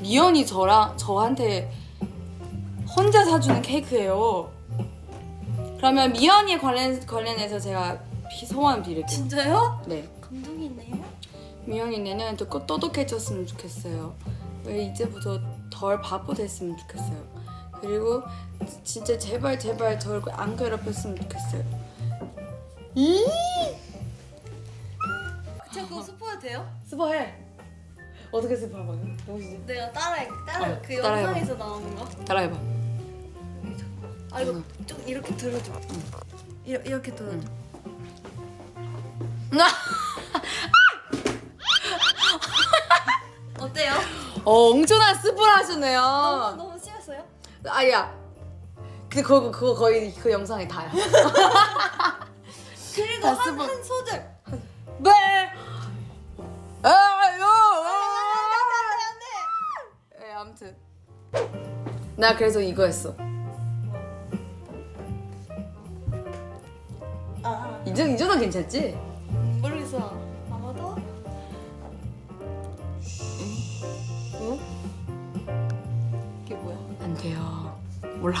미연이 저랑 저한테 혼자 사주는 케이크예요. 그러면 미연이 관련 관련해서 제가 비- 소원 빌을게요. 진짜요? 네. 감동이네요. 미연이 내년에 또 똑똑해졌으면 좋겠어요. 왜 이제부터 덜 바보 됐으면 좋겠어요. 그리고 진짜 제발 제발 저 얼굴 안 괴롭혔으면 좋겠어요. 이 자꾸 스포해도 돼요? 스포해. 어떻게 스포하고요? 보시죠. 내가 따라해. 따라 어, 그 따라해봐. 영상에서 나오는 거. 따라해봐. 아 이거 응. 좀 이렇게 들어줘. 이렇게, 이렇게 들어줘. 어때요? 어, 엄청난 스포를 하시네요. 너무 너무 심했어요? 아야. 그 그거 그거 거의 그 영상에 다야. 그리고 다 한, 스포. 한 소절. 네. 아무튼 나 그래서 이거 했어. 아 이 정도 이 정도 괜찮지? 모르겠어. 아마도 응? 이게 뭐야? 안 돼요. 몰라.